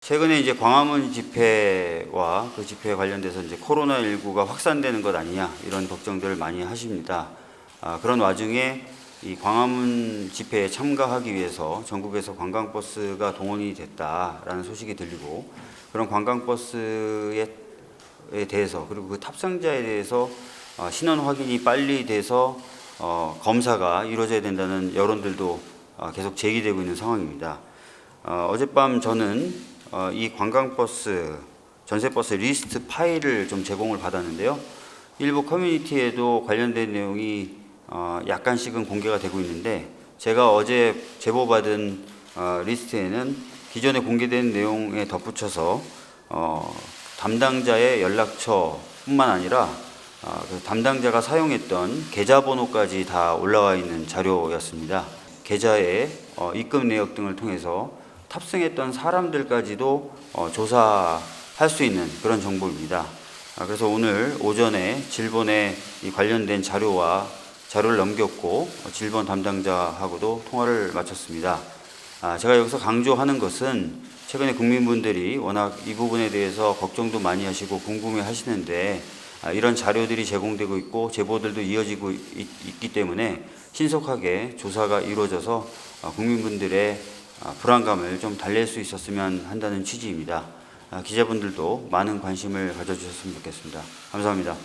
최근에 이제 광화문 집회와 그 집회에 관련돼서 이제 코로나19가 확산되는 것 아니냐 이런 걱정들을 많이 하십니다. 아, 그런 와중에 이 광화문 집회에 참가하기 위해서 전국에서 관광버스가 동원이 됐다라는 소식이 들리고 그런 관광버스에 에 대해서 그리고 그 탑승자에 대해서 어, 신원 확인이 빨리 돼서 어, 검사가 이루어져야 된다는 여론들도 어, 계속 제기되고 있는 상황입니다. 어, 어젯밤 저는 어, 이 관광버스 전세버스 리스트 파일을 좀 제공을 받았는데요. 일부 커뮤니티에도 관련된 내용이 어, 약간씩은 공개가 되고 있는데 제가 어제 제보받은 어, 리스트에는 기존에 공개된 내용에 덧붙여서 어, 담당자의 연락처뿐만 아니라 어, 그 담당자가 사용했던 계좌번호까지 다 올라와 있는 자료였습니다. 계좌의 어, 입금 내역 등을 통해서 탑승했던 사람들까지도 어, 조사할 수 있는 그런 정보입니다. 아, 그래서 오늘 오전에 질본에 이 관련된 자료와 자료를 넘겼고 어, 질본 담당자하고도 통화를 마쳤습니다. 아, 제가 여기서 강조하는 것은 최근에 국민분들이 워낙 이 부분에 대해서 걱정도 많이 하시고 궁금해 하시는데 아, 이런 자료들이 제공되고 있고 제보들도 이어지고 있, 기 때문에 신속하게 조사가 이루어져서 아, 국민분들의 아, 불안감을 좀 달랠 수 있었으면 한다는 취지입니다. 아, 기자분들도 많은 관심을 가져주셨으면 좋겠습니다. 감사합니다.